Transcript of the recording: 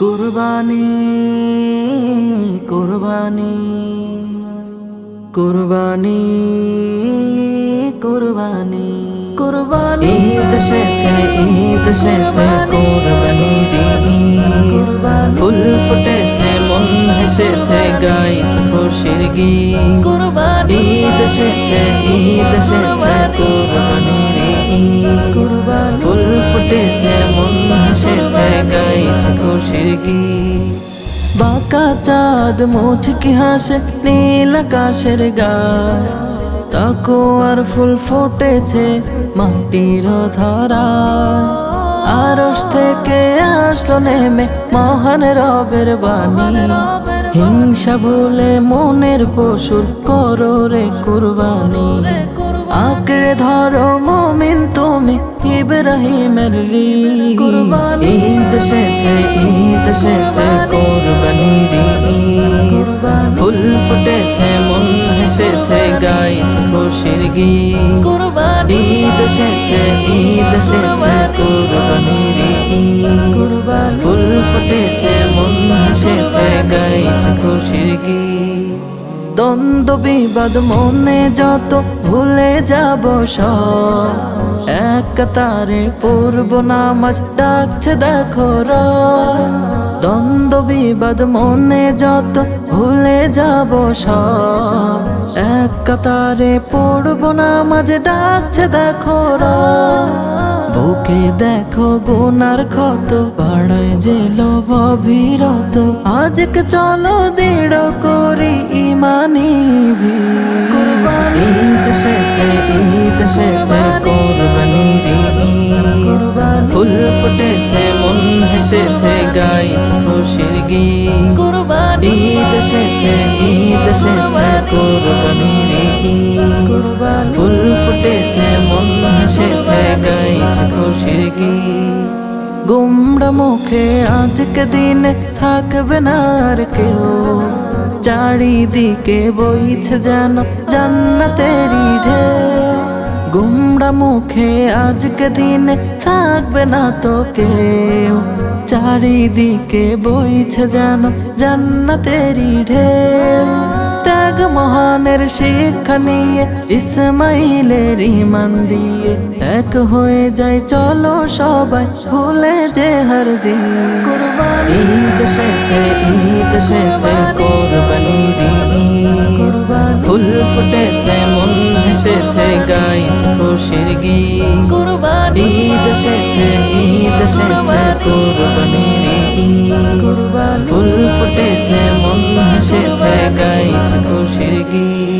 কুরবানি কুরবানি কুরবানি কুরবানি। কুরবানি ঈদ এসেছে ঈদ এসেছে কুরবানি রে। কুরবানি। ফুল ফুটেছে মন হেসেছে গাইছে খুশির গীত। কুরবানি। ঈদ এসেছে ঈদ এসেছে গীত। বাঁকা চাঁদ, মুচকি হাসে নীল আকাশের গায় তাকো আর ফুল ফুটেছে মাটির ধরায় আরস থেকে আসলো নেমে মহান রবের বাণী। হিংসা ভুলে মনের পশুর করো রে কুরবানি। আঁকড়ে ধরো ইব্রাহিমের রি ঈদ এসেছে ঈদ এসেছে কোরবানি রে ফুল ফুটেছে মন হেসেছে গাইছে খুশির গীত। ঈদ এসেছে ঈদ এসেছে কোরবানি রে ফুল ফুটেছে মন হেসেছে গাইছে খুশির গীত। দ্বন্দ্ব বিবাদ মনে যত ভুলে যাব সব। এক তারে পূর্ব নামাজ, ডাকছে দেখো দ্বন্দ্ব, বিবাদ, মনে যত ভুলে যাব সব। এক কাতারে পড়ব নামাজ, ডাকছে দেখো বুকে দেখো গুনার ক্ষত বাড়ায় যে লোভ, অবিরত। আজকে চলো দৃঢ় করি ইমানি ঈদ এসেছে ঈদ এসেছে কোরবানি হেসেছে গাইছে খুশির গীত। ঈদ এসেছে ঈদ এসেছে কোরবানি। রে ফুল ফুটেছে মন হেসেছে গাইছে খুশির গীত। গুমড়া মুখে আজকে দিনে থাকবে না আর কেউ। চারিদিকে বইছে যেন জান্নাতেরি ঢে গুমড়া মুখে আজকে দিনে থাকবে না তো কেউ। চারিদিকে বইছে যেন জান্নাতেরি ঢেউ। ত্যাগ মহানের শিক্ষা নিয়ে ইসমাইলের ইমান দিয়ে। এক হয়ে যায় চলো সবাই ভুলে যে হার জি। ঈদ এসেছে ঈদ এসেছে কোরবানি। রে ফুল ফুটেছে মন হেসেছে গাইছে খুশির গীত। ঈদ এসেছে ঈদ এসেছে কোরবানি। ফুল